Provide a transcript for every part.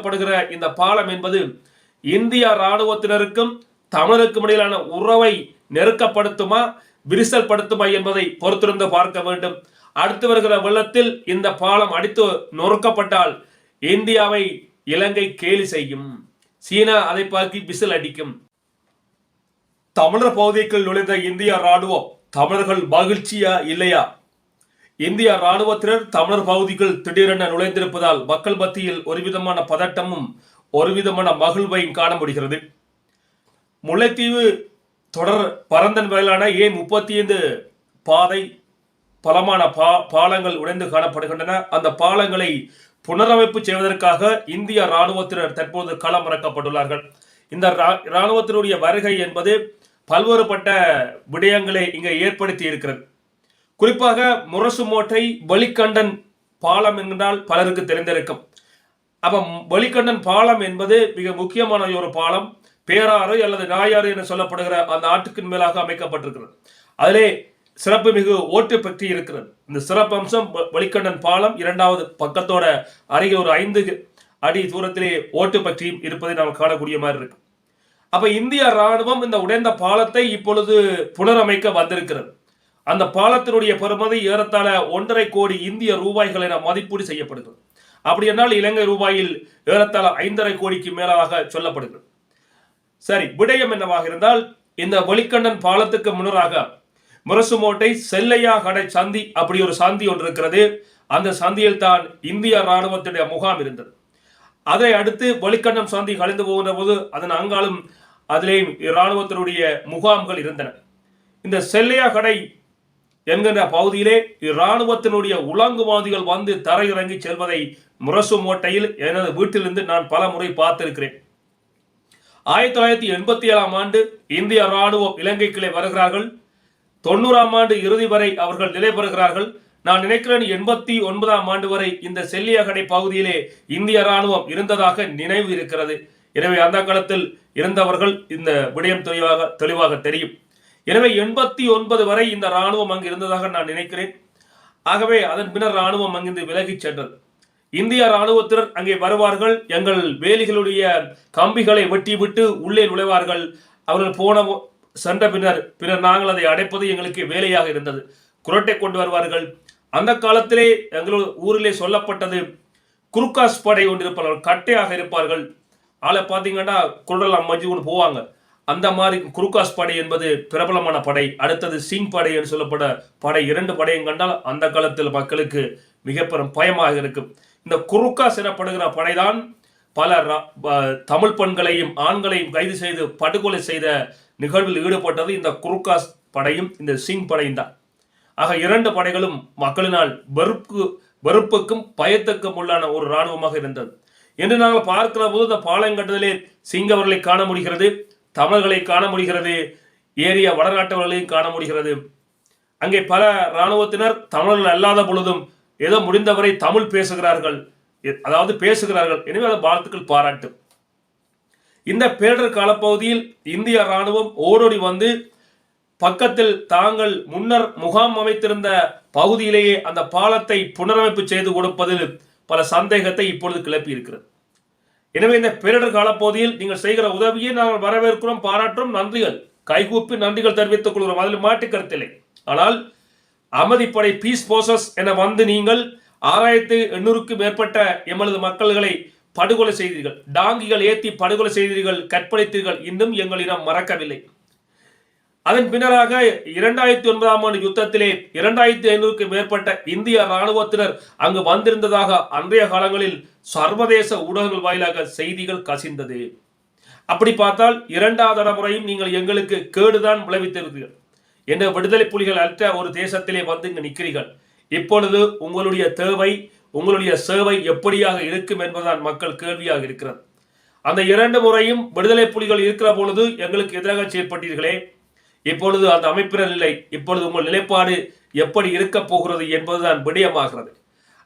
படுகிற இந்த பாலம் என்பது இந்திய இராணுவத்தினருக்கும் தமிழருக்கும் இடையிலான உறவை நெருக்கப்படுத்துமா விரிசல் படுத்துமா என்பதை பொறுத்திருந்து பார்க்க வேண்டும். அடுத்து வருகிற வெள்ளத்தில் இந்த பாலம் அடித்து நொறுக்கப்பட்டால் இந்தியாவை இலங்கை கேலி செய்யும். சீனா அதை பார்த்து விசில் அடிக்கும். தமிழர் பகுதிக்குள் நுழைந்த இந்திய ராணுவம் தமிழர்கள் மகிழ்ச்சியா இல்லையா? இந்திய ராணுவத்தினர் தமிழர் பகுதிக்குள் திடீரென நுழைந்திருப்பதால் மக்கள் மத்தியில் ஒரு விதமான பதட்டமும் ஒரு விதமான மகிழ்வையும் காண முடிகிறது. முல்லைத்தீவு தொடர் பரந்தன் வயலான ஏ முப்பத்தி ஐந்து பாதை பலமான பா பாலங்கள் உடைந்து காணப்படுகின்றன. அந்த பாலங்களை புனரமைப்பு செய்வதற்காக இந்திய ராணுவத்தினர் தற்போது களமிறக்கப்பட்டுள்ளார்கள் இந்த ரா- ராணுவத்தினுடைய வருகை என்பது பல்வேறுபட்ட விடயங்களை இங்கே ஏற்படுத்தி இருக்கிறது குறிப்பாக முரசுமோட்டை வலிக்கண்டன் பாலம் என்றால் பலருக்கு தெரிந்திருக்கும். அப்ப வலிக்கண்டன் பாலம் என்பது மிக முக்கியமான ஒரு பாலம். பேராறு அல்லது நாயாறு என சொல்லப்படுகிற அந்த ஆற்றுக்கின் மேலாக அமைக்கப்பட்டிருக்கிறது. அதிலே சிறப்பு மிகு ஓட்டு பெற்றி இருக்கிறது. இந்த சிறப்பு அம்சம் வ- வலிக்கண்டன் பாலம் இரண்டாவது பக்கத்தோட அருகில் ஒரு ஐந்து அடி தூரத்திலே ஓட்டு பற்றியும் இருப்பதை நாம் காணக்கூடிய மாதிரி இருக்கு. அப்ப இந்திய ராணுவம் இந்த உடைந்த பாலத்தை இப்பொழுது புனரமைக்க வந்திருக்கிறது. அந்த பாலத்தினுடைய பெறுமதி ஏறத்தாழ ஒன்றரை கோடி இந்திய ரூபாய்கள் என மதிப்பீடு செய்யப்படுகிறது. அப்படி என்றால் இலங்கை ரூபாயில் ஏறத்தாழ ஐந்தரை கோடிக்கு மேலாக சொல்லப்படுகிறது. சரி விடயம் என்னவாக இருந்தால் இந்த வலிக்கண்ணன் பாலத்துக்கு முன்னராக முரசுமோட்டை செல்லையா கடை சந்தி அப்படி ஒரு சந்தி ஒன்று இருக்கிறது. அந்த சந்தியில் தான் இந்திய ராணுவத்துடைய முகாம் இருந்தது. அதை அடுத்து வலிக்கண்ணம் சந்தி கழிந்து போகின்ற போது அதன் அங்காலும் அதிலேயும் இராணுவத்தினுடைய முகாம்கள் இருந்தன. இந்த செல்லையா கடை என்கின்ற பகுதியிலே இராணுவத்தினுடைய உலங்குவாதிகள் வந்து தரையிறங்கி செல்வதை முரசு மோட்டையில் எனது வீட்டிலிருந்து நான் பல முறை பார்த்திருக்கிறேன். ஆயிரத்தி தொள்ளாயிரத்தி எண்பத்தி ஏழாம் ஆண்டு இந்திய ராணுவம் இலங்கைக்குள்ளே வருகிறார்கள். தொண்ணூறாம் ஆண்டு இறுதி வரை அவர்கள் நிலை பெறுகிறார்கள். நான் நினைக்கிறேன் எண்பத்தி ஒன்பதாம் ஆண்டு வரை இந்த செல்லியகடை பகுதியிலே இந்திய ராணுவம் இருந்ததாக நினைவு இருக்கிறது. எனவே அந்த காலத்தில் இருந்தவர்கள் இந்த விடயம் தெளிவாக தெளிவாக தெரியும். எனவே எண்பத்தி ஒன்பது வரை இந்த ராணுவம் அங்கு இருந்ததாக நான் நினைக்கிறேன். ஆகவே அதன் பின்னர் ராணுவம் அங்கிருந்து விலகிச் சென்றது. இந்திய ராணுவத்தினர் அங்கே வருவார்கள். எங்கள் வேலிகளுடைய கம்பிகளை வெட்டி விட்டு உள்ளே நுழைவார்கள். அவர்கள் போன சென்ற பின்னர் பின்னர் நாங்கள் அதை அடைப்பது எங்களுக்கு வேலையாக இருந்தது. குரட்டை கொண்டு வருவார்கள். அந்த காலத்திலே எங்கள் ஊரிலே சொல்லப்பட்டது குருக்காஸ் படை ஒன்று இருப்பார்கள். கட்டையாக இருப்பார்கள். ஆளை பார்த்தீங்கன்னா குரடெல்லாம் மஞ்சு கொண்டு போவாங்க. அந்த மாதிரி குருக்காஸ் படை என்பது பிரபலமான படை. அடுத்தது சிங் படை என்று சொல்லப்பட படை. இரண்டு படையும் கண்டால் அந்த காலத்தில் மக்களுக்கு மிக பெரும் பயமாக இருக்கும். இந்த குருக்காஸ் எனப்படுகிற படைதான் பல ரா- தமிழ் பெண்களையும் ஆண்களையும் கைது செய்து படுகொலை செய்த நிகழ்வில் ஈடுபட்டது இந்த குருக்காஸ் படையும் இந்த சிங் படையும் தான். ஆக இரண்டு படைகளும் மக்களினால் வெறுப்பு வெறுப்புக்கும் பயத்துக்கும் உள்ளான ஒரு இராணுவமாக இருந்தது. என்று நாங்கள் பார்க்கிற போது இந்த பாலங்கட்டுதலே சிங்கவர்களை காண முடிகிறது. தமிழர்களை காண முடிகிறது ஏரிய வடநாட்டவர்களையும் காண முடிகிறது. அங்கே பல இராணுவத்தினர் தமிழர்கள் அல்லாத பொழுதும் ஏதோ முடிந்தவரை தமிழ் பேசுகிறார்கள். எ- அதாவது பேசுகிறார்கள். எனவே அந்த வாழ்த்துக்கள் பாராட்டு. இந்த பேரிடர் காலப்பகுதியில் இந்திய ராணுவம் ஓடோடி வந்து பக்கத்தில் தாங்கள் முன்னர் முகாம் அமைத்திருந்த பகுதியிலேயே அந்த பாலத்தை புனரமைப்பு செய்து கொடுப்பதில் பல சந்தேகத்தை இப்பொழுது கிளப்பி இருக்கிறது எனவே இந்த பேரிடர் காலப்பகுதியில் நீங்கள் செய்கிற உதவியை நாங்கள் வரவேற்கிறோம் பாராட்டுறோம் நன்றிகள். கைகூப்பி நன்றிகள் தெரிவித்துக் கொள்கிறோம். அதில் மாட்டு கருத்தில்லை. ஆனால் அமைதிப்படை பீஸ் போர்சஸ் என வந்து நீங்கள் ஆறாயிரத்து எண்ணூறுக்கு மேற்பட்ட எமது மக்கள்களை படுகொலை செய்தீர்கள். டாங்கிகள் ஏற்றி படுகொலை செய்தீர்கள் கற்பழித்தீர்கள். இன்னும் எங்களிடம் மறக்கவில்லை. அதன் பின்னராக இரண்டாயிரத்தி ஒன்பதாம் ஆண்டு யுத்தத்திலே இரண்டாயிரத்தி ஐநூறுக்கு மேற்பட்ட இந்திய ராணுவத்தினர் அங்கு வந்திருந்ததாக அன்றைய காலங்களில் சர்வதேச ஊடகங்கள் வாயிலாக செய்திகள் கசிந்தது. அப்படி பார்த்தால் இரண்டாவது தலைமுறையும் நீங்கள் எங்களுக்கு கேடுதான் விளைவித்திருக்கிறீர்கள். என்ற விடுதலை புலிகள் அற்ற ஒரு தேசத்திலே வந்து இங்கு நிற்கிறீர்கள். இப்பொழுது உங்களுடைய தேவை உங்களுடைய சேவை எப்படியாக இருக்கும் என்பதுதான் மக்கள் கேள்வியாக இருக்கிறது. அந்த இரண்டு முறையும் விடுதலை புலிகள் இருக்கிற பொழுது எங்களுக்கு எதிராக செயற்பட்டீர்களே. இப்பொழுது அந்த அமைப்பினர் இல்லை இப்பொழுது உங்கள் நிலைப்பாடு எப்படி இருக்க போகிறது என்பதுதான் விடயமாகிறது.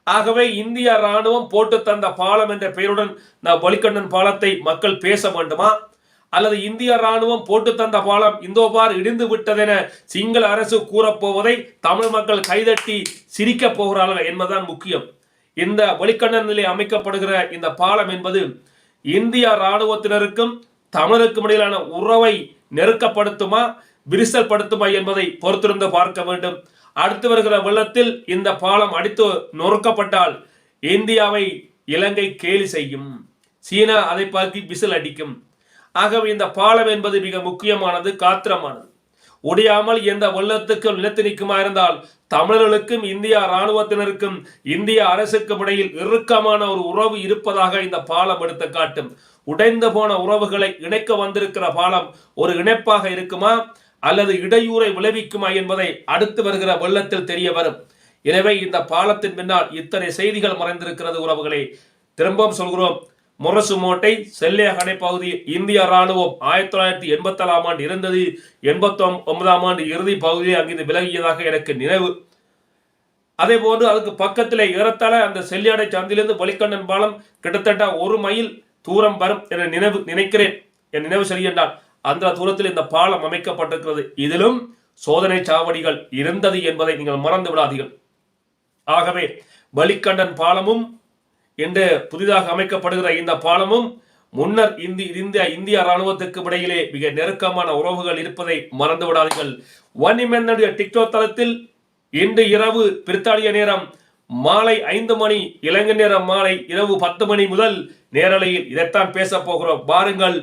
ஆகவே இந்திய ராணுவம் போட்டு தந்த பாலம் என்ற பெயருடன் நான் வலிக்கண்ணன் பாலத்தை மக்கள் பேச வேண்டுமா? அல்லது இந்திய ராணுவம் போட்டு தந்த பாலம் இந்தோபார் இடிந்து விட்டதென சிங்கள அரசு கூறப்போவதை தமிழ் மக்கள் கைதட்டி சிரிக்கப் போகிறார்கள் என்பதுதான் முக்கியம். இந்த வழிக்கண்ணனிலே அமைக்கப்படுகிற இந்த பாலம் என்பது இந்திய ராணுவத்தினருக்கும் தமிழருக்கும் இடையிலான உறவை நெருக்கப்படுத்துமா? விரிசல் படுத்துமா என்பதை பொறுத்திருந்து பார்க்க வேண்டும். அடுத்து வருகிற வெள்ளத்தில் இந்த பாலம் அடித்து நொறுக்கப்பட்டால் இந்தியாவை இலங்கை கேலி செய்யும். சீனா அதை பார்த்து விசில் அடிக்கும். ஆகவே இந்த பாலம் என்பது மிக முக்கியமானது காத்திரமானது. உடையாமல் எந்த வெள்ளத்துக்கும் நிலத்து நிற்குமா இருந்தால் தமிழர்களுக்கும் இந்தியா இராணுவத்தினருக்கும் இந்திய அரசுக்கும் இடையில் இறுக்கமான ஒரு உறவு இருப்பதாக இந்த பாலம் எடுத்து காட்டும். உடைந்து போன உறவுகளை இணைக்க வந்திருக்கிற பாலம் ஒரு இணைப்பாக இருக்குமா? அல்லது இடையூறை விளைவிக்குமா என்பதை அடுத்து வருகிற வெள்ளத்தில் தெரிய வரும். எனவே இந்த பாலத்தின் பின்னால் இத்தனை செய்திகள் மறைந்திருக்கிறது உறவுகளே. திரும்பவும் சொல்கிறோம் முரசு மோட்டை செல்லியகடை பகுதி இந்திய ராணுவம் ஆயிரத்தி தொள்ளாயிரத்தி எண்பத்தி ஆண்டு இருந்தது எண்பத்தி ஒன்பதாம் ஆண்டு இறுதி பகுதியில் அங்கிருந்து விலகியதாக எனக்கு நினைவு. அதே போன்று அதுக்கு பக்கத்தில் ஏறத்தாழ அந்த செல்லியாடை சந்திலிருந்து வலிக்கண்ணன் பாலம் கிட்டத்தட்ட ஒரு மைல் தூரம் வரும் என நினைவு நினைக்கிறேன். என் நினைவு சரியென்றான் அந்த தூரத்தில் இந்த பாலம் அமைக்கப்பட்டிருக்கிறது. இதிலும் சோதனை சாவடிகள் இருந்தது என்பதை நீங்கள் மறந்து விடாதீர்கள். ஆகவே வலிக்கண்டன் பாலமும் என்று புதிதாக அமைக்கப்படுகிற இந்த பாலமும் முன்னர் இந்தி இந்த இந்திய ராணுவத்துக்கு இடையிலே மிக நெருக்கமான உறவுகள் இருப்பதை மறந்து விடாதீர்கள். வன்னிமென்னுடைய டிக்டோக் தளத்தில் இன்று இரவு பிரித்தானிய நேரம் மாலை ஐந்து மணி இலங்கை நேரம் மாலை இரவு பத்து மணி முதல் நேரலையில் இதைத்தான் பேசப் போகிறோம். பாருங்கள்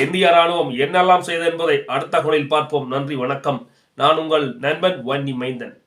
இந்திய ராணுவம் என்னெல்லாம் செய்தது என்பதை அடுத்த குரலில் பார்ப்போம். நன்றி வணக்கம். நான் உங்கள் நண்பன் வன்னி மைந்தன்.